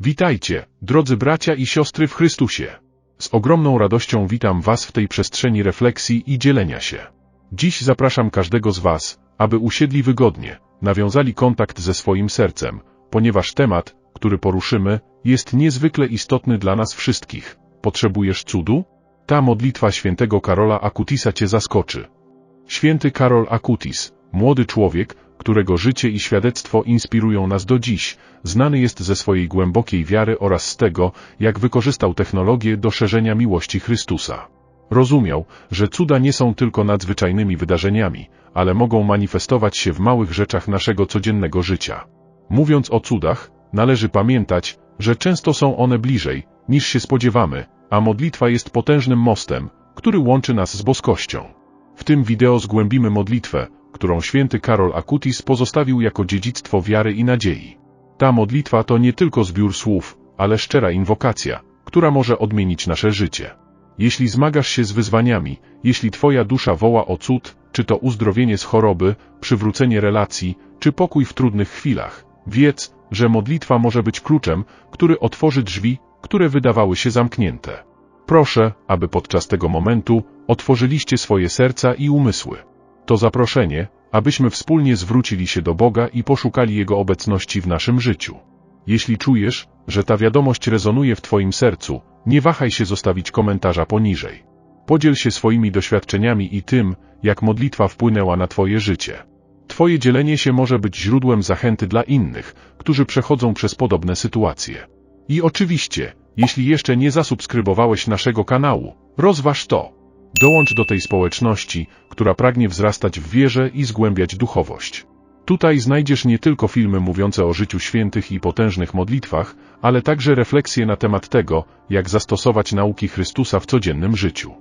Witajcie, drodzy bracia i siostry w Chrystusie. Z ogromną radością witam Was w tej przestrzeni refleksji i dzielenia się. Dziś zapraszam każdego z Was, aby usiedli wygodnie, nawiązali kontakt ze swoim sercem, ponieważ temat, który poruszymy, jest niezwykle istotny dla nas wszystkich. Potrzebujesz cudu? Ta modlitwa świętego Karola Akutisa Cię zaskoczy. Święty Karol Akutis, młody człowiek, którego życie i świadectwo inspirują nas do dziś, znany jest ze swojej głębokiej wiary oraz z tego, jak wykorzystał technologię do szerzenia miłości Chrystusa. Rozumiał, że cuda nie są tylko nadzwyczajnymi wydarzeniami, ale mogą manifestować się w małych rzeczach naszego codziennego życia. Mówiąc o cudach, należy pamiętać, że często są one bliżej, niż się spodziewamy, a modlitwa jest potężnym mostem, który łączy nas z boskością. W tym wideo zgłębimy modlitwę, którą święty Karol Akutis pozostawił jako dziedzictwo wiary i nadziei. Ta modlitwa to nie tylko zbiór słów, ale szczera inwokacja, która może odmienić nasze życie. Jeśli zmagasz się z wyzwaniami, jeśli Twoja dusza woła o cud, czy to uzdrowienie z choroby, przywrócenie relacji, czy pokój w trudnych chwilach, wiedz, że modlitwa może być kluczem, który otworzy drzwi, które wydawały się zamknięte. Proszę, aby podczas tego momentu otworzyliście swoje serca i umysły. To zaproszenie, abyśmy wspólnie zwrócili się do Boga i poszukali Jego obecności w naszym życiu. Jeśli czujesz, że ta wiadomość rezonuje w Twoim sercu, nie wahaj się zostawić komentarza poniżej. Podziel się swoimi doświadczeniami i tym, jak modlitwa wpłynęła na Twoje życie. Twoje dzielenie się może być źródłem zachęty dla innych, którzy przechodzą przez podobne sytuacje. I oczywiście, jeśli jeszcze nie zasubskrybowałeś naszego kanału, rozważ to. Dołącz do tej społeczności, która pragnie wzrastać w wierze i zgłębiać duchowość. Tutaj znajdziesz nie tylko filmy mówiące o życiu świętych i potężnych modlitwach, ale także refleksje na temat tego, jak zastosować nauki Chrystusa w codziennym życiu.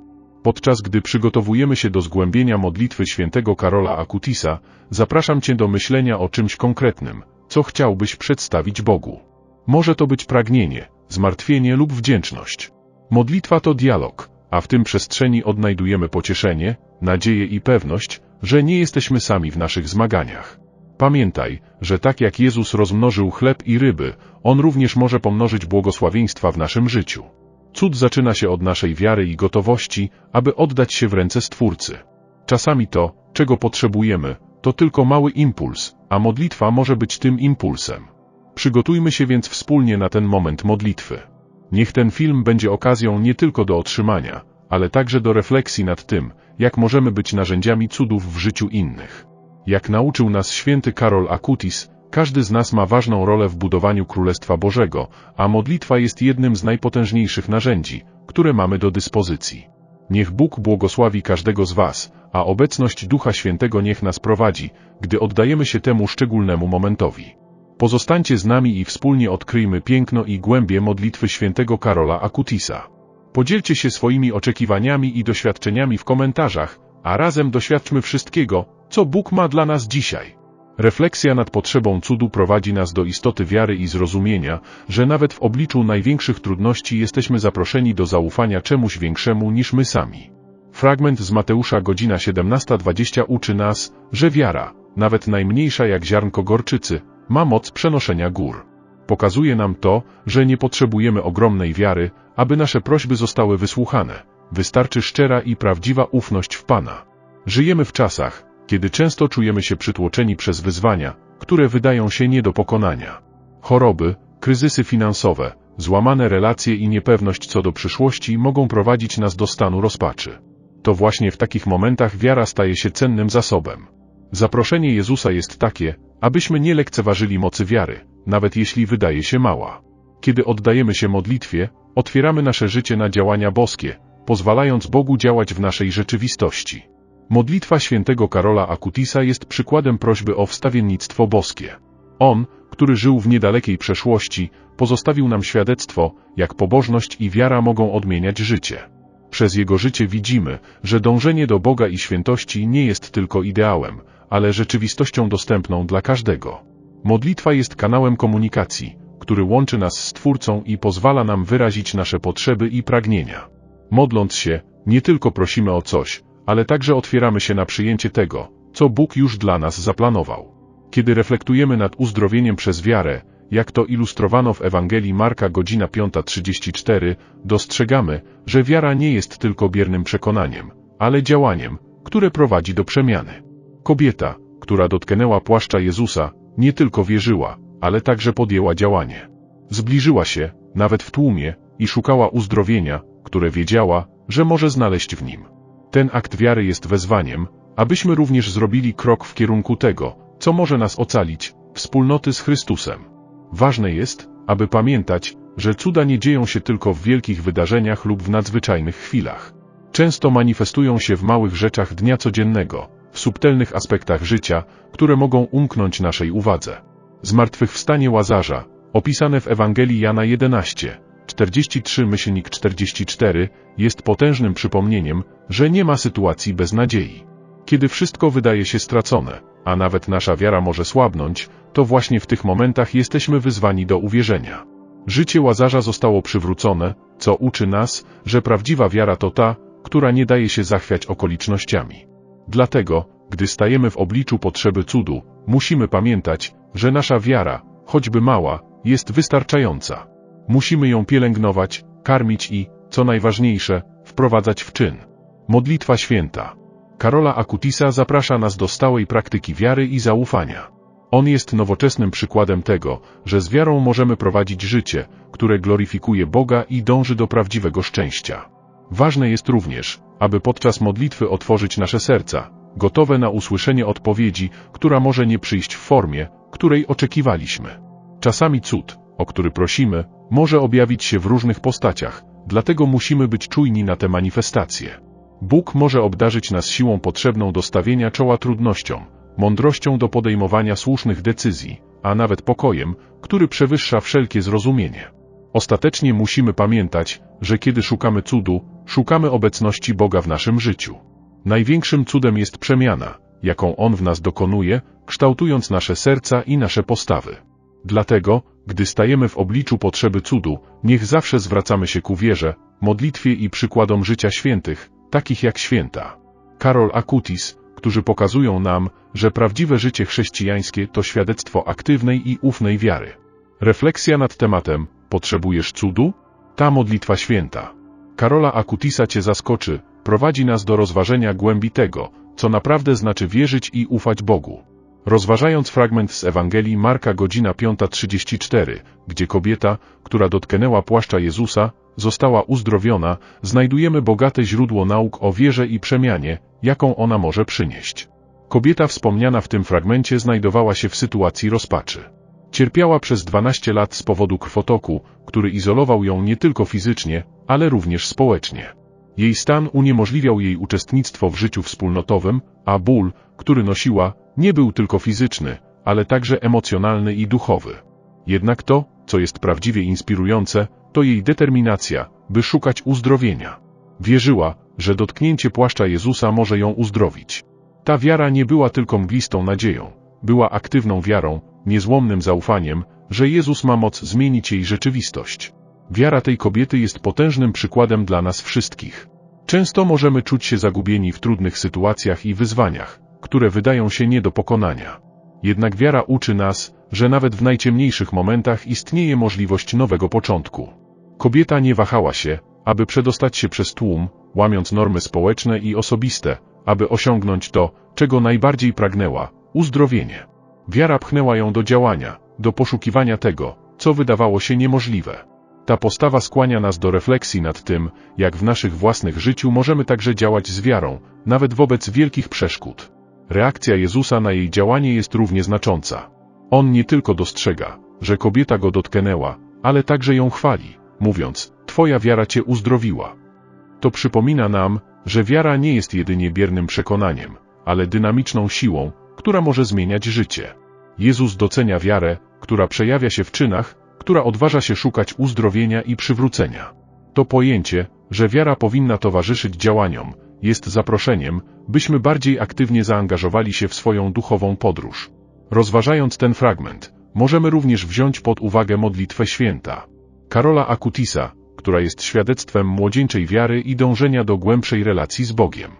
Podczas gdy przygotowujemy się do zgłębienia modlitwy świętego Karola Akutisa, zapraszam Cię do myślenia o czymś konkretnym, co chciałbyś przedstawić Bogu. Może to być pragnienie, zmartwienie lub wdzięczność. Modlitwa to dialog, a w tym przestrzeni odnajdujemy pocieszenie, nadzieję i pewność, że nie jesteśmy sami w naszych zmaganiach. Pamiętaj, że tak jak Jezus rozmnożył chleb i ryby, On również może pomnożyć błogosławieństwa w naszym życiu. Cud zaczyna się od naszej wiary i gotowości, aby oddać się w ręce Stwórcy. Czasami to, czego potrzebujemy, to tylko mały impuls, a modlitwa może być tym impulsem. Przygotujmy się więc wspólnie na ten moment modlitwy. Niech ten film będzie okazją nie tylko do otrzymania, ale także do refleksji nad tym, jak możemy być narzędziami cudów w życiu innych. Jak nauczył nas święty Karol Akutis, każdy z nas ma ważną rolę w budowaniu Królestwa Bożego, a modlitwa jest jednym z najpotężniejszych narzędzi, które mamy do dyspozycji. Niech Bóg błogosławi każdego z Was, a obecność Ducha Świętego niech nas prowadzi, gdy oddajemy się temu szczególnemu momentowi. Pozostańcie z nami i wspólnie odkryjmy piękno i głębie modlitwy świętego Karola Akutisa. Podzielcie się swoimi oczekiwaniami i doświadczeniami w komentarzach, a razem doświadczmy wszystkiego, co Bóg ma dla nas dzisiaj. Refleksja nad potrzebą cudu prowadzi nas do istoty wiary i zrozumienia, że nawet w obliczu największych trudności jesteśmy zaproszeni do zaufania czemuś większemu niż my sami. Fragment z Mateusza godzina 17:20 uczy nas, że wiara, nawet najmniejsza jak ziarnko gorczycy, ma moc przenoszenia gór. Pokazuje nam to, że nie potrzebujemy ogromnej wiary, aby nasze prośby zostały wysłuchane. Wystarczy szczera i prawdziwa ufność w Pana. Żyjemy w czasach, kiedy często czujemy się przytłoczeni przez wyzwania, które wydają się nie do pokonania. Choroby, kryzysy finansowe, złamane relacje i niepewność co do przyszłości mogą prowadzić nas do stanu rozpaczy. To właśnie w takich momentach wiara staje się cennym zasobem. Zaproszenie Jezusa jest takie, abyśmy nie lekceważyli mocy wiary, nawet jeśli wydaje się mała. Kiedy oddajemy się modlitwie, otwieramy nasze życie na działania boskie, pozwalając Bogu działać w naszej rzeczywistości. Modlitwa świętego Karola Akutisa jest przykładem prośby o wstawiennictwo boskie. On, który żył w niedalekiej przeszłości, pozostawił nam świadectwo, jak pobożność i wiara mogą odmieniać życie. Przez jego życie widzimy, że dążenie do Boga i świętości nie jest tylko ideałem, ale rzeczywistością dostępną dla każdego. Modlitwa jest kanałem komunikacji, który łączy nas z Twórcą i pozwala nam wyrazić nasze potrzeby i pragnienia. Modląc się, nie tylko prosimy o coś, ale także otwieramy się na przyjęcie tego, co Bóg już dla nas zaplanował. Kiedy reflektujemy nad uzdrowieniem przez wiarę, jak to ilustrowano w Ewangelii Marka godzina 5.34, dostrzegamy, że wiara nie jest tylko biernym przekonaniem, ale działaniem, które prowadzi do przemiany. Kobieta, która dotknęła płaszcza Jezusa, nie tylko wierzyła, ale także podjęła działanie. Zbliżyła się, nawet w tłumie, i szukała uzdrowienia, które wiedziała, że może znaleźć w nim. Ten akt wiary jest wezwaniem, abyśmy również zrobili krok w kierunku tego, co może nas ocalić, wspólnoty z Chrystusem. Ważne jest, aby pamiętać, że cuda nie dzieją się tylko w wielkich wydarzeniach lub w nadzwyczajnych chwilach. Często manifestują się w małych rzeczach dnia codziennego, w subtelnych aspektach życia, które mogą umknąć naszej uwadze. Zmartwychwstanie Łazarza, opisane w Ewangelii Jana 11, 43-44, jest potężnym przypomnieniem, że nie ma sytuacji bez nadziei. Kiedy wszystko wydaje się stracone, a nawet nasza wiara może słabnąć, to właśnie w tych momentach jesteśmy wyzwani do uwierzenia. Życie Łazarza zostało przywrócone, co uczy nas, że prawdziwa wiara to ta, która nie daje się zachwiać okolicznościami. Dlatego, gdy stajemy w obliczu potrzeby cudu, musimy pamiętać, że nasza wiara, choćby mała, jest wystarczająca. Musimy ją pielęgnować, karmić i, co najważniejsze, wprowadzać w czyn. Modlitwa święta. Karola Akutisa zaprasza nas do stałej praktyki wiary i zaufania. On jest nowoczesnym przykładem tego, że z wiarą możemy prowadzić życie, które gloryfikuje Boga i dąży do prawdziwego szczęścia. Ważne jest również, aby podczas modlitwy otworzyć nasze serca, gotowe na usłyszenie odpowiedzi, która może nie przyjść w formie, której oczekiwaliśmy. Czasami cud, o który prosimy, może objawić się w różnych postaciach, dlatego musimy być czujni na te manifestacje. Bóg może obdarzyć nas siłą potrzebną do stawienia czoła trudnościom, mądrością do podejmowania słusznych decyzji, a nawet pokojem, który przewyższa wszelkie zrozumienie. Ostatecznie musimy pamiętać, że kiedy szukamy cudu, szukamy obecności Boga w naszym życiu. Największym cudem jest przemiana, jaką On w nas dokonuje, kształtując nasze serca i nasze postawy. Dlatego, gdy stajemy w obliczu potrzeby cudu, niech zawsze zwracamy się ku wierze, modlitwie i przykładom życia świętych, takich jak święta. Karol Akutis, którzy pokazują nam, że prawdziwe życie chrześcijańskie to świadectwo aktywnej i ufnej wiary. Refleksja nad tematem Potrzebujesz cudu? Ta modlitwa święta. Karola Akutisa Cię zaskoczy, prowadzi nas do rozważenia głębi tego, co naprawdę znaczy wierzyć i ufać Bogu. Rozważając fragment z Ewangelii Marka godzina 5.34, gdzie kobieta, która dotknęła płaszcza Jezusa, została uzdrowiona, znajdujemy bogate źródło nauk o wierze i przemianie, jaką ona może przynieść. Kobieta wspomniana w tym fragmencie znajdowała się w sytuacji rozpaczy. Cierpiała przez 12 lat z powodu krwotoku, który izolował ją nie tylko fizycznie, ale również społecznie. Jej stan uniemożliwiał jej uczestnictwo w życiu wspólnotowym, a ból, który nosiła, nie był tylko fizyczny, ale także emocjonalny i duchowy. Jednak to, co jest prawdziwie inspirujące, to jej determinacja, by szukać uzdrowienia. Wierzyła, że dotknięcie płaszcza Jezusa może ją uzdrowić. Ta wiara nie była tylko mglistą nadzieją, była aktywną wiarą, niezłomnym zaufaniem, że Jezus ma moc zmienić jej rzeczywistość. Wiara tej kobiety jest potężnym przykładem dla nas wszystkich. Często możemy czuć się zagubieni w trudnych sytuacjach i wyzwaniach, które wydają się nie do pokonania. Jednak wiara uczy nas, że nawet w najciemniejszych momentach istnieje możliwość nowego początku. Kobieta nie wahała się, aby przedostać się przez tłum, łamiąc normy społeczne i osobiste, aby osiągnąć to, czego najbardziej pragnęła uzdrowienie. Wiara pchnęła ją do działania, do poszukiwania tego, co wydawało się niemożliwe. Ta postawa skłania nas do refleksji nad tym, jak w naszych własnych życiu możemy także działać z wiarą, nawet wobec wielkich przeszkód. Reakcja Jezusa na jej działanie jest równie znacząca. On nie tylko dostrzega, że kobieta go dotknęła, ale także ją chwali, mówiąc, Twoja wiara Cię uzdrowiła. To przypomina nam, że wiara nie jest jedynie biernym przekonaniem, ale dynamiczną siłą, która może zmieniać życie. Jezus docenia wiarę, która przejawia się w czynach, która odważa się szukać uzdrowienia i przywrócenia. To pojęcie, że wiara powinna towarzyszyć działaniom, jest zaproszeniem, byśmy bardziej aktywnie zaangażowali się w swoją duchową podróż. Rozważając ten fragment, możemy również wziąć pod uwagę modlitwę święta. Karola Akutisa, która jest świadectwem młodzieńczej wiary i dążenia do głębszej relacji z Bogiem.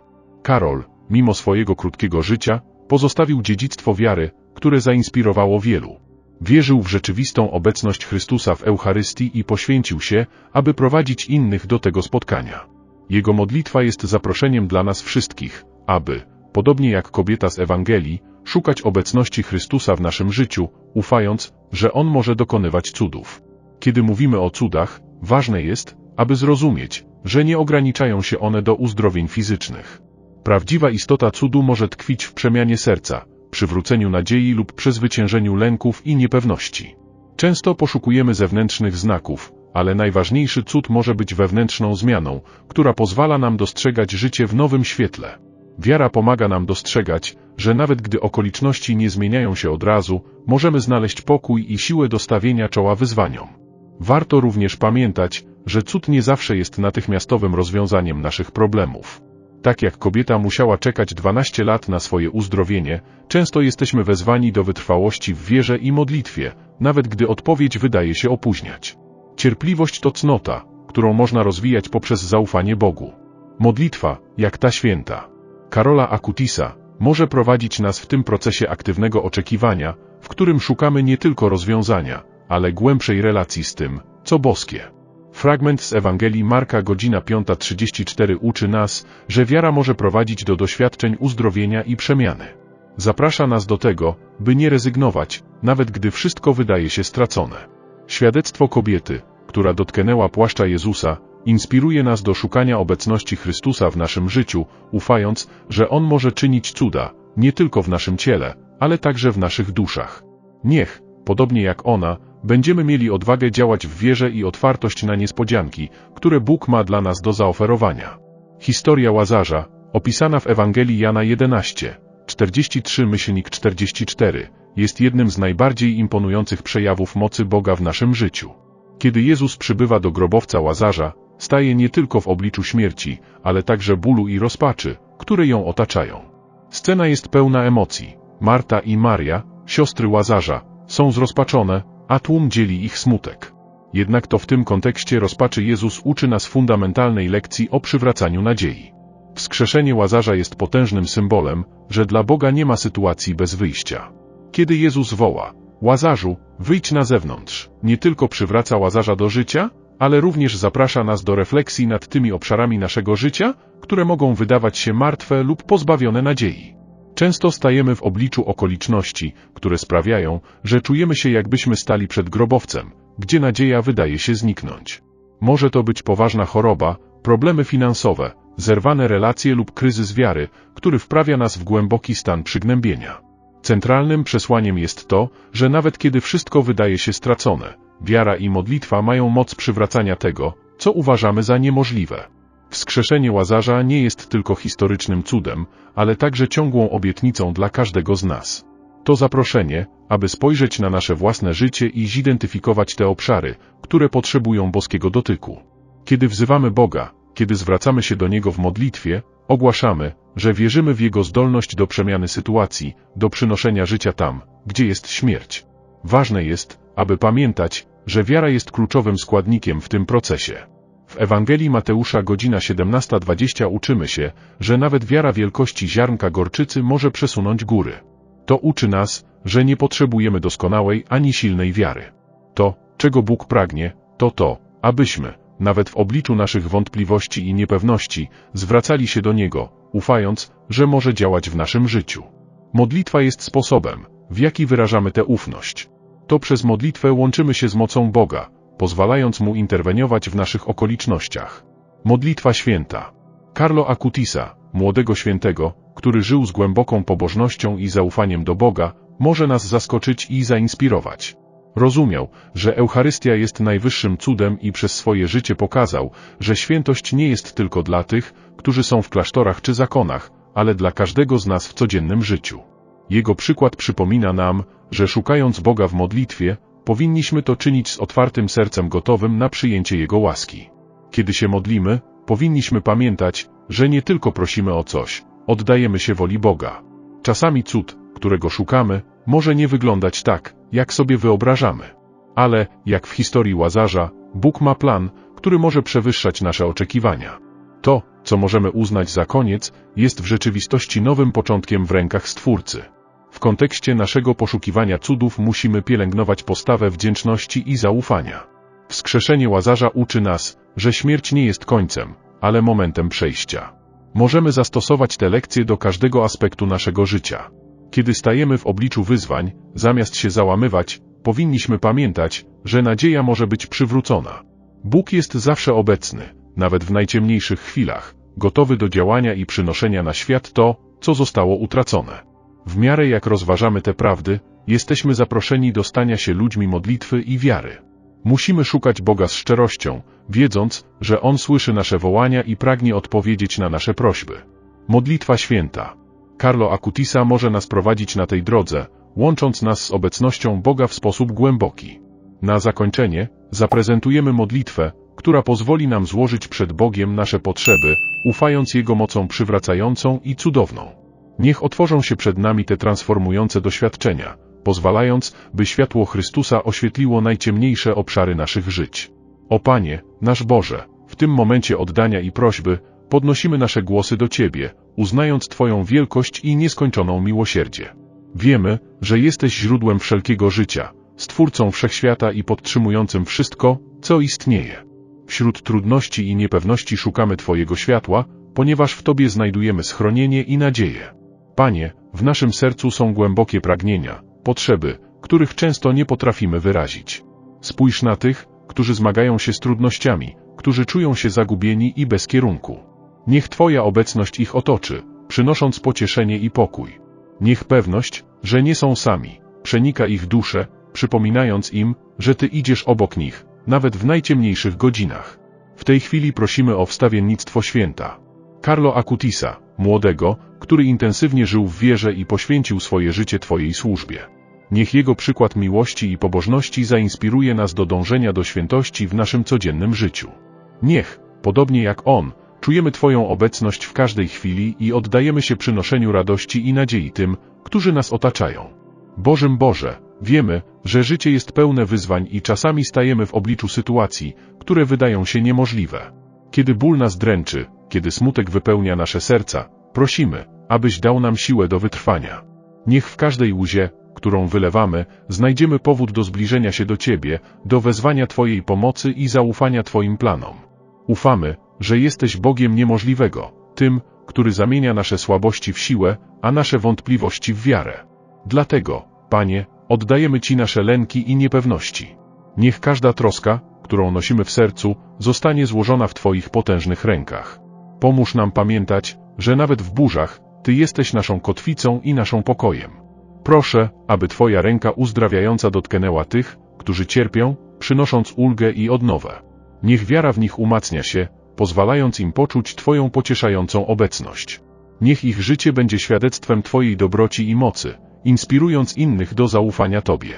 Karol, mimo swojego krótkiego życia, pozostawił dziedzictwo wiary, które zainspirowało wielu. Wierzył w rzeczywistą obecność Chrystusa w Eucharystii i poświęcił się, aby prowadzić innych do tego spotkania. Jego modlitwa jest zaproszeniem dla nas wszystkich, aby, podobnie jak kobieta z Ewangelii, szukać obecności Chrystusa w naszym życiu, ufając, że On może dokonywać cudów. Kiedy mówimy o cudach, ważne jest, aby zrozumieć, że nie ograniczają się one do uzdrowień fizycznych. Prawdziwa istota cudu może tkwić w przemianie serca, przywróceniu nadziei lub przezwyciężeniu lęków i niepewności. Często poszukujemy zewnętrznych znaków, ale najważniejszy cud może być wewnętrzną zmianą, która pozwala nam dostrzegać życie w nowym świetle. Wiara pomaga nam dostrzegać, że nawet gdy okoliczności nie zmieniają się od razu, możemy znaleźć pokój i siłę do stawienia czoła wyzwaniom. Warto również pamiętać, że cud nie zawsze jest natychmiastowym rozwiązaniem naszych problemów. Tak jak kobieta musiała czekać 12 lat na swoje uzdrowienie, często jesteśmy wezwani do wytrwałości w wierze i modlitwie, nawet gdy odpowiedź wydaje się opóźniać. Cierpliwość to cnota, którą można rozwijać poprzez zaufanie Bogu. Modlitwa, jak ta święta, Karola Akutisa, może prowadzić nas w tym procesie aktywnego oczekiwania, w którym szukamy nie tylko rozwiązania, ale głębszej relacji z tym, co boskie. Fragment z Ewangelii Marka godzina 5.34 uczy nas, że wiara może prowadzić do doświadczeń uzdrowienia i przemiany. Zaprasza nas do tego, by nie rezygnować, nawet gdy wszystko wydaje się stracone. Świadectwo kobiety, która dotknęła płaszcza Jezusa, inspiruje nas do szukania obecności Chrystusa w naszym życiu, ufając, że On może czynić cuda, nie tylko w naszym ciele, ale także w naszych duszach. Niech, podobnie jak ona, będziemy mieli odwagę działać w wierze i otwartość na niespodzianki, które Bóg ma dla nas do zaoferowania. Historia Łazarza, opisana w Ewangelii Jana 11, 43-44, jest jednym z najbardziej imponujących przejawów mocy Boga w naszym życiu. Kiedy Jezus przybywa do grobowca Łazarza, staje nie tylko w obliczu śmierci, ale także bólu i rozpaczy, które ją otaczają. Scena jest pełna emocji. Marta i Maria, siostry Łazarza, są zrozpaczone, a tłum dzieli ich smutek. Jednak to w tym kontekście rozpaczy Jezus uczy nas fundamentalnej lekcji o przywracaniu nadziei. Wskrzeszenie Łazarza jest potężnym symbolem, że dla Boga nie ma sytuacji bez wyjścia. Kiedy Jezus woła, Łazarzu, wyjdź na zewnątrz, nie tylko przywraca Łazarza do życia, ale również zaprasza nas do refleksji nad tymi obszarami naszego życia, które mogą wydawać się martwe lub pozbawione nadziei. Często stajemy w obliczu okoliczności, które sprawiają, że czujemy się jakbyśmy stali przed grobowcem, gdzie nadzieja wydaje się zniknąć. Może to być poważna choroba, problemy finansowe, zerwane relacje lub kryzys wiary, który wprawia nas w głęboki stan przygnębienia. Centralnym przesłaniem jest to, że nawet kiedy wszystko wydaje się stracone, wiara i modlitwa mają moc przywracania tego, co uważamy za niemożliwe. Wskrzeszenie Łazarza nie jest tylko historycznym cudem, ale także ciągłą obietnicą dla każdego z nas. To zaproszenie, aby spojrzeć na nasze własne życie i zidentyfikować te obszary, które potrzebują boskiego dotyku. Kiedy wzywamy Boga, kiedy zwracamy się do Niego w modlitwie, ogłaszamy, że wierzymy w Jego zdolność do przemiany sytuacji, do przynoszenia życia tam, gdzie jest śmierć. Ważne jest, aby pamiętać, że wiara jest kluczowym składnikiem w tym procesie. W Ewangelii Mateusza godzina 17.20 uczymy się, że nawet wiara wielkości ziarnka gorczycy może przesunąć góry. To uczy nas, że nie potrzebujemy doskonałej ani silnej wiary. To, czego Bóg pragnie, to to, abyśmy, nawet w obliczu naszych wątpliwości i niepewności, zwracali się do Niego, ufając, że może działać w naszym życiu. Modlitwa jest sposobem, w jaki wyrażamy tę ufność. To przez modlitwę łączymy się z mocą Boga, pozwalając Mu interweniować w naszych okolicznościach. Modlitwa święta. Carlo Acutisa, młodego świętego, który żył z głęboką pobożnością i zaufaniem do Boga, może nas zaskoczyć i zainspirować. Rozumiał, że Eucharystia jest najwyższym cudem i przez swoje życie pokazał, że świętość nie jest tylko dla tych, którzy są w klasztorach czy zakonach, ale dla każdego z nas w codziennym życiu. Jego przykład przypomina nam, że szukając Boga w modlitwie, powinniśmy to czynić z otwartym sercem gotowym na przyjęcie Jego łaski. Kiedy się modlimy, powinniśmy pamiętać, że nie tylko prosimy o coś, oddajemy się woli Boga. Czasami cud, którego szukamy, może nie wyglądać tak, jak sobie wyobrażamy. Ale, jak w historii Łazarza, Bóg ma plan, który może przewyższać nasze oczekiwania. To, co możemy uznać za koniec, jest w rzeczywistości nowym początkiem w rękach Stwórcy. W kontekście naszego poszukiwania cudów musimy pielęgnować postawę wdzięczności i zaufania. Wskrzeszenie Łazarza uczy nas, że śmierć nie jest końcem, ale momentem przejścia. Możemy zastosować te lekcje do każdego aspektu naszego życia. Kiedy stajemy w obliczu wyzwań, zamiast się załamywać, powinniśmy pamiętać, że nadzieja może być przywrócona. Bóg jest zawsze obecny, nawet w najciemniejszych chwilach, gotowy do działania i przynoszenia na świat to, co zostało utracone. W miarę jak rozważamy te prawdy, jesteśmy zaproszeni do stania się ludźmi modlitwy i wiary. Musimy szukać Boga z szczerością, wiedząc, że On słyszy nasze wołania i pragnie odpowiedzieć na nasze prośby. Modlitwa święta. Carlo Acutisa może nas prowadzić na tej drodze, łącząc nas z obecnością Boga w sposób głęboki. Na zakończenie zaprezentujemy modlitwę, która pozwoli nam złożyć przed Bogiem nasze potrzeby, ufając Jego mocą przywracającą i cudowną. Niech otworzą się przed nami te transformujące doświadczenia, pozwalając, by światło Chrystusa oświetliło najciemniejsze obszary naszych żyć. O Panie, nasz Boże, w tym momencie oddania i prośby, podnosimy nasze głosy do Ciebie, uznając Twoją wielkość i nieskończoną miłosierdzie. Wiemy, że jesteś źródłem wszelkiego życia, Stwórcą wszechświata i podtrzymującym wszystko, co istnieje. Wśród trudności i niepewności szukamy Twojego światła, ponieważ w Tobie znajdujemy schronienie i nadzieję. Panie, w naszym sercu są głębokie pragnienia, potrzeby, których często nie potrafimy wyrazić. Spójrz na tych, którzy zmagają się z trudnościami, którzy czują się zagubieni i bez kierunku. Niech Twoja obecność ich otoczy, przynosząc pocieszenie i pokój. Niech pewność, że nie są sami, przenika ich duszę, przypominając im, że Ty idziesz obok nich, nawet w najciemniejszych godzinach. W tej chwili prosimy o wstawiennictwo święta. Carlo Acutisa, młodego, który intensywnie żył w wierze i poświęcił swoje życie Twojej służbie. Niech jego przykład miłości i pobożności zainspiruje nas do dążenia do świętości w naszym codziennym życiu. Niech, podobnie jak on, czujemy Twoją obecność w każdej chwili i oddajemy się przynoszeniu radości i nadziei tym, którzy nas otaczają. Bożym Boże, wiemy, że życie jest pełne wyzwań i czasami stajemy w obliczu sytuacji, które wydają się niemożliwe. Kiedy ból nas dręczy, kiedy smutek wypełnia nasze serca, prosimy, abyś dał nam siłę do wytrwania. Niech w każdej łzie, którą wylewamy, znajdziemy powód do zbliżenia się do Ciebie, do wezwania Twojej pomocy i zaufania Twoim planom. Ufamy, że jesteś Bogiem niemożliwego, tym, który zamienia nasze słabości w siłę, a nasze wątpliwości w wiarę. Dlatego, Panie, oddajemy Ci nasze lęki i niepewności. Niech każda troska, którą nosimy w sercu, zostanie złożona w Twoich potężnych rękach. Pomóż nam pamiętać, że nawet w burzach, Ty jesteś naszą kotwicą i naszą pokojem. Proszę, aby Twoja ręka uzdrawiająca dotknęła tych, którzy cierpią, przynosząc ulgę i odnowę. Niech wiara w nich umacnia się, pozwalając im poczuć Twoją pocieszającą obecność. Niech ich życie będzie świadectwem Twojej dobroci i mocy, inspirując innych do zaufania Tobie.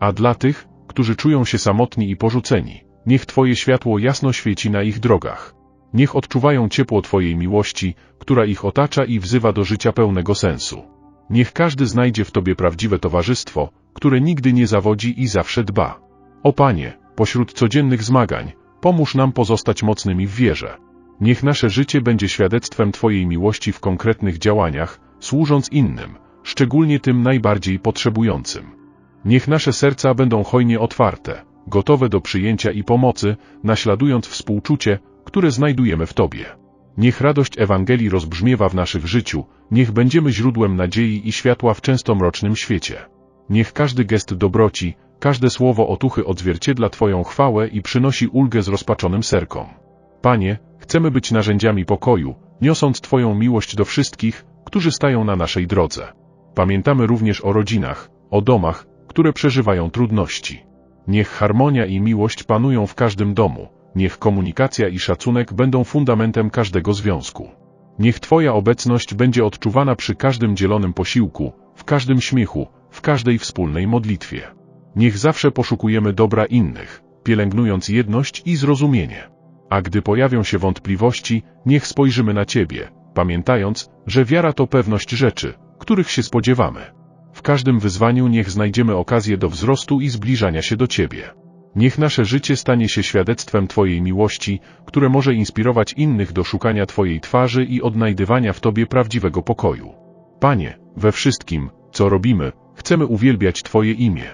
A dla tych, którzy czują się samotni i porzuceni, niech Twoje światło jasno świeci na ich drogach. Niech odczuwają ciepło Twojej miłości, która ich otacza i wzywa do życia pełnego sensu. Niech każdy znajdzie w Tobie prawdziwe towarzystwo, które nigdy nie zawodzi i zawsze dba. O Panie, pośród codziennych zmagań, pomóż nam pozostać mocnymi w wierze. Niech nasze życie będzie świadectwem Twojej miłości w konkretnych działaniach, służąc innym, szczególnie tym najbardziej potrzebującym. Niech nasze serca będą hojnie otwarte, gotowe do przyjęcia i pomocy, naśladując współczucie, które znajdujemy w Tobie. Niech radość Ewangelii rozbrzmiewa w naszych życiu, niech będziemy źródłem nadziei i światła w często mrocznym świecie. Niech każdy gest dobroci, każde słowo otuchy odzwierciedla Twoją chwałę i przynosi ulgę zrozpaczonym serkom. Panie, chcemy być narzędziami pokoju, niosąc Twoją miłość do wszystkich, którzy stają na naszej drodze. Pamiętamy również o rodzinach, o domach, które przeżywają trudności. Niech harmonia i miłość panują w każdym domu, niech komunikacja i szacunek będą fundamentem każdego związku. Niech Twoja obecność będzie odczuwana przy każdym dzielonym posiłku, w każdym śmiechu, w każdej wspólnej modlitwie. Niech zawsze poszukujemy dobra innych, pielęgnując jedność i zrozumienie. A gdy pojawią się wątpliwości, niech spojrzymy na Ciebie, pamiętając, że wiara to pewność rzeczy, których się spodziewamy. W każdym wyzwaniu niech znajdziemy okazję do wzrostu i zbliżania się do Ciebie. Niech nasze życie stanie się świadectwem Twojej miłości, które może inspirować innych do szukania Twojej twarzy i odnajdywania w Tobie prawdziwego pokoju. Panie, we wszystkim, co robimy, chcemy uwielbiać Twoje imię.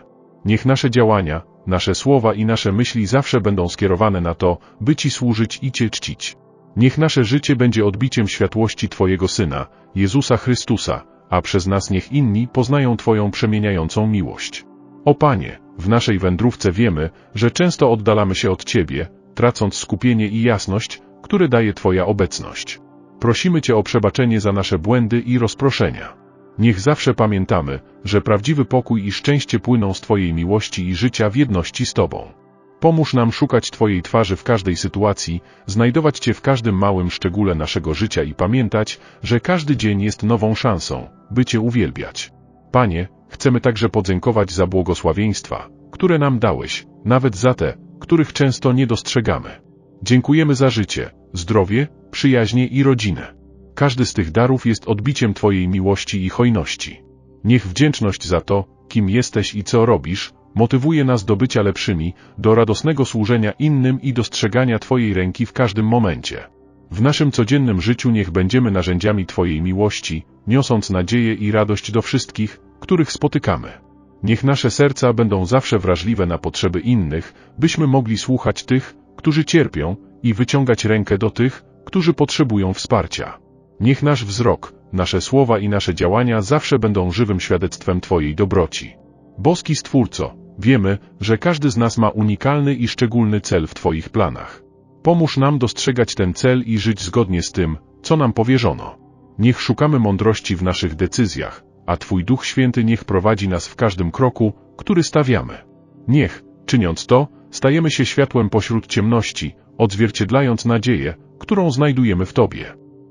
Niech nasze działania, nasze słowa i nasze myśli zawsze będą skierowane na to, by Ci służyć i Cię czcić. Niech nasze życie będzie odbiciem światłości Twojego Syna, Jezusa Chrystusa, a przez nas niech inni poznają Twoją przemieniającą miłość. O Panie, w naszej wędrówce wiemy, że często oddalamy się od Ciebie, tracąc skupienie i jasność, które daje Twoja obecność. Prosimy Cię o przebaczenie za nasze błędy i rozproszenia. Niech zawsze pamiętamy, że prawdziwy pokój i szczęście płyną z Twojej miłości i życia w jedności z Tobą. Pomóż nam szukać Twojej twarzy w każdej sytuacji, znajdować Cię w każdym małym szczególe naszego życia i pamiętać, że każdy dzień jest nową szansą, by Cię uwielbiać. Panie, chcemy także podziękować za błogosławieństwa, które nam dałeś, nawet za te, których często nie dostrzegamy. Dziękujemy za życie, zdrowie, przyjaźnie i rodzinę. Każdy z tych darów jest odbiciem Twojej miłości i hojności. Niech wdzięczność za to, kim jesteś i co robisz, motywuje nas do bycia lepszymi, do radosnego służenia innym i dostrzegania Twojej ręki w każdym momencie. W naszym codziennym życiu niech będziemy narzędziami Twojej miłości, niosąc nadzieję i radość do wszystkich, których spotykamy. Niech nasze serca będą zawsze wrażliwe na potrzeby innych, byśmy mogli słuchać tych, którzy cierpią, i wyciągać rękę do tych, którzy potrzebują wsparcia. Niech nasz wzrok, nasze słowa i nasze działania zawsze będą żywym świadectwem Twojej dobroci. Boski Stwórco, wiemy, że każdy z nas ma unikalny i szczególny cel w Twoich planach. Pomóż nam dostrzegać ten cel i żyć zgodnie z tym, co nam powierzono. Niech szukamy mądrości w naszych decyzjach, a Twój Duch Święty niech prowadzi nas w każdym kroku, który stawiamy. Niech, czyniąc to, stajemy się światłem pośród ciemności, odzwierciedlając nadzieję, którą znajdujemy w Tobie.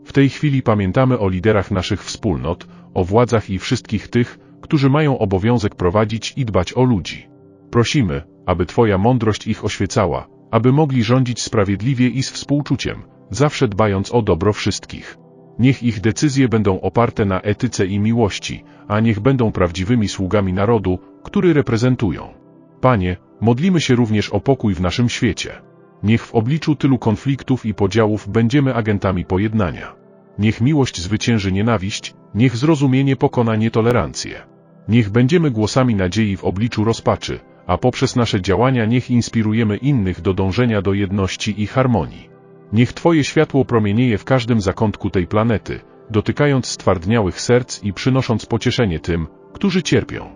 W tej chwili pamiętamy o liderach naszych wspólnot, o władzach i wszystkich tych, którzy mają obowiązek prowadzić i dbać o ludzi. Prosimy, aby Twoja mądrość ich oświecała, aby mogli rządzić sprawiedliwie i z współczuciem, zawsze dbając o dobro wszystkich. Niech ich decyzje będą oparte na etyce i miłości, a niech będą prawdziwymi sługami narodu, który reprezentują. Panie, modlimy się również o pokój w naszym świecie. Niech w obliczu tylu konfliktów i podziałów będziemy agentami pojednania. Niech miłość zwycięży nienawiść, niech zrozumienie pokona nietolerancję. Niech będziemy głosami nadziei w obliczu rozpaczy, a poprzez nasze działania niech inspirujemy innych do dążenia do jedności i harmonii. Niech Twoje światło promienieje w każdym zakątku tej planety, dotykając stwardniałych serc i przynosząc pocieszenie tym, którzy cierpią.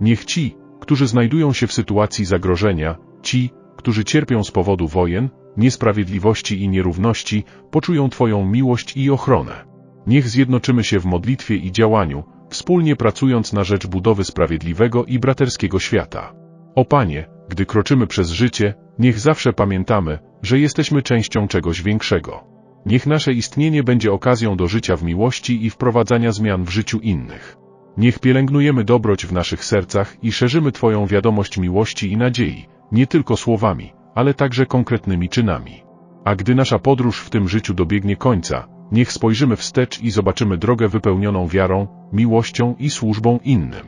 Niech ci, którzy znajdują się w sytuacji zagrożenia, ci, którzy cierpią z powodu wojen, niesprawiedliwości i nierówności, poczują Twoją miłość i ochronę. Niech zjednoczymy się w modlitwie i działaniu, wspólnie pracując na rzecz budowy sprawiedliwego i braterskiego świata. O Panie, gdy kroczymy przez życie, niech zawsze pamiętamy, że jesteśmy częścią czegoś większego. Niech nasze istnienie będzie okazją do życia w miłości i wprowadzania zmian w życiu innych. Niech pielęgnujemy dobroć w naszych sercach i szerzymy Twoją wiadomość miłości i nadziei, nie tylko słowami, ale także konkretnymi czynami. A gdy nasza podróż w tym życiu dobiegnie końca, niech spojrzymy wstecz i zobaczymy drogę wypełnioną wiarą, miłością i służbą innym.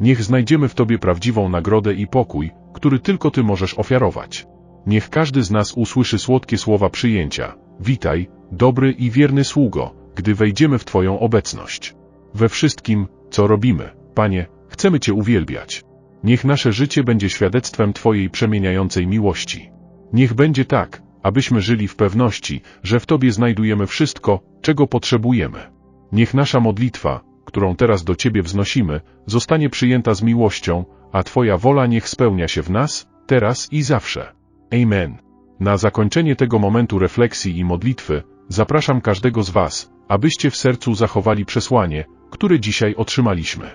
Niech znajdziemy w Tobie prawdziwą nagrodę i pokój, który tylko Ty możesz ofiarować. Niech każdy z nas usłyszy słodkie słowa przyjęcia. Witaj, dobry i wierny sługo, gdy wejdziemy w Twoją obecność. We wszystkim, co robimy, Panie, chcemy Cię uwielbiać. Niech nasze życie będzie świadectwem Twojej przemieniającej miłości. Niech będzie tak, abyśmy żyli w pewności, że w Tobie znajdujemy wszystko, czego potrzebujemy. Niech nasza modlitwa, którą teraz do Ciebie wznosimy, zostanie przyjęta z miłością, a Twoja wola niech spełnia się w nas, teraz i zawsze. Amen. Na zakończenie tego momentu refleksji i modlitwy, zapraszam każdego z Was, abyście w sercu zachowali przesłanie, które dzisiaj otrzymaliśmy.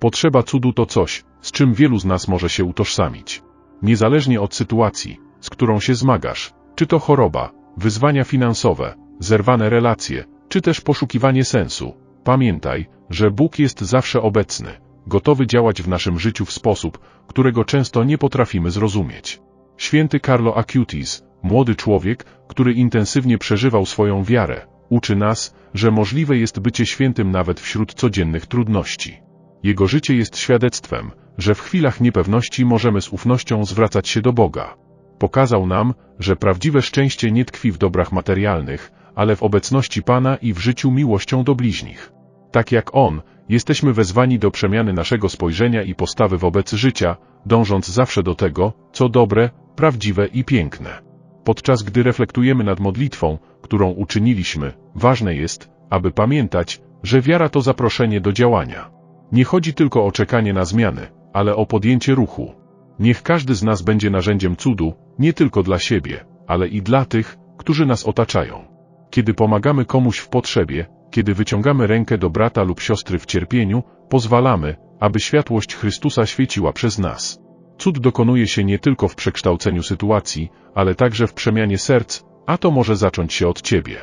Potrzeba cudu to coś, z czym wielu z nas może się utożsamić. Niezależnie od sytuacji, z którą się zmagasz, czy to choroba, wyzwania finansowe, zerwane relacje, czy też poszukiwanie sensu, pamiętaj, że Bóg jest zawsze obecny, gotowy działać w naszym życiu w sposób, którego często nie potrafimy zrozumieć. Święty Carlo Acutis, młody człowiek, który intensywnie przeżywał swoją wiarę, uczy nas, że możliwe jest bycie świętym nawet wśród codziennych trudności. Jego życie jest świadectwem, że w chwilach niepewności możemy z ufnością zwracać się do Boga. Pokazał nam, że prawdziwe szczęście nie tkwi w dobrach materialnych, ale w obecności Pana i w życiu miłością do bliźnich. Tak jak On, jesteśmy wezwani do przemiany naszego spojrzenia i postawy wobec życia, dążąc zawsze do tego, co dobre, prawdziwe i piękne. Podczas gdy reflektujemy nad modlitwą, którą uczyniliśmy, ważne jest, aby pamiętać, że wiara to zaproszenie do działania. Nie chodzi tylko o czekanie na zmiany, ale o podjęcie ruchu. Niech każdy z nas będzie narzędziem cudu, nie tylko dla siebie, ale i dla tych, którzy nas otaczają. Kiedy pomagamy komuś w potrzebie, kiedy wyciągamy rękę do brata lub siostry w cierpieniu, pozwalamy, aby światłość Chrystusa świeciła przez nas. Cud dokonuje się nie tylko w przekształceniu sytuacji, ale także w przemianie serc, a to może zacząć się od Ciebie.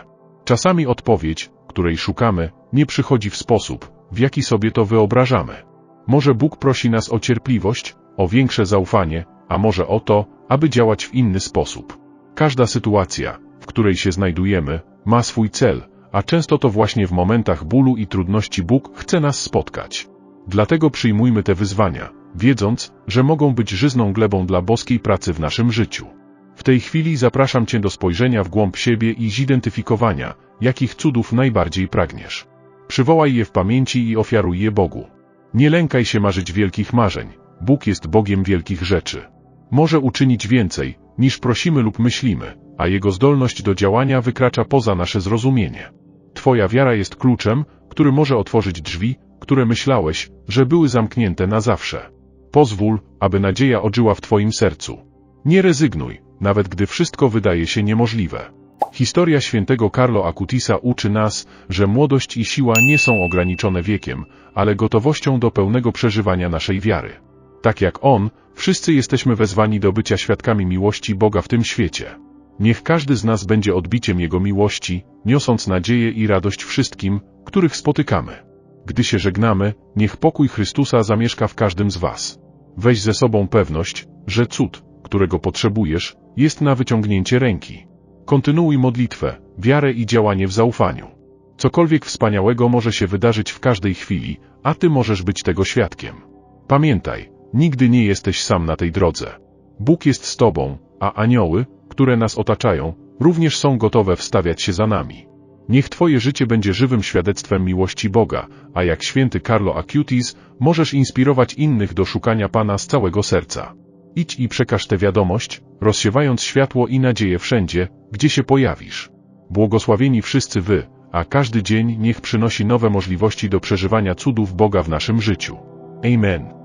Czasami odpowiedź, której szukamy, nie przychodzi w sposób, w jaki sobie to wyobrażamy. Może Bóg prosi nas o cierpliwość, o większe zaufanie, a może o to, aby działać w inny sposób. Każda sytuacja, w której się znajdujemy, ma swój cel, a często to właśnie w momentach bólu i trudności Bóg chce nas spotkać. Dlatego przyjmujmy te wyzwania, wiedząc, że mogą być żyzną glebą dla boskiej pracy w naszym życiu. W tej chwili zapraszam Cię do spojrzenia w głąb siebie i zidentyfikowania, jakich cudów najbardziej pragniesz. Przywołaj je w pamięci i ofiaruj je Bogu. Nie lękaj się marzyć wielkich marzeń, Bóg jest Bogiem wielkich rzeczy. Może uczynić więcej, niż prosimy lub myślimy, a Jego zdolność do działania wykracza poza nasze zrozumienie. Twoja wiara jest kluczem, który może otworzyć drzwi, które myślałeś, że były zamknięte na zawsze. Pozwól, aby nadzieja ożyła w Twoim sercu. Nie rezygnuj, nawet gdy wszystko wydaje się niemożliwe. Historia świętego Carlo Acutisa uczy nas, że młodość i siła nie są ograniczone wiekiem, ale gotowością do pełnego przeżywania naszej wiary. Tak jak on, wszyscy jesteśmy wezwani do bycia świadkami miłości Boga w tym świecie. Niech każdy z nas będzie odbiciem Jego miłości, niosąc nadzieję i radość wszystkim, których spotykamy. Gdy się żegnamy, niech pokój Chrystusa zamieszka w każdym z Was. Weź ze sobą pewność, że cud, którego potrzebujesz, jest na wyciągnięcie ręki. Kontynuuj modlitwę, wiarę i działanie w zaufaniu. Cokolwiek wspaniałego może się wydarzyć w każdej chwili, a Ty możesz być tego świadkiem. Pamiętaj, nigdy nie jesteś sam na tej drodze. Bóg jest z Tobą, a anioły, które nas otaczają, również są gotowe wstawiać się za nami. Niech Twoje życie będzie żywym świadectwem miłości Boga, a jak święty Carlo Acutis, możesz inspirować innych do szukania Pana z całego serca. Idź i przekaż tę wiadomość, rozsiewając światło i nadzieję wszędzie, gdzie się pojawisz. Błogosławieni wszyscy Wy, a każdy dzień niech przynosi nowe możliwości do przeżywania cudów Boga w naszym życiu. Amen.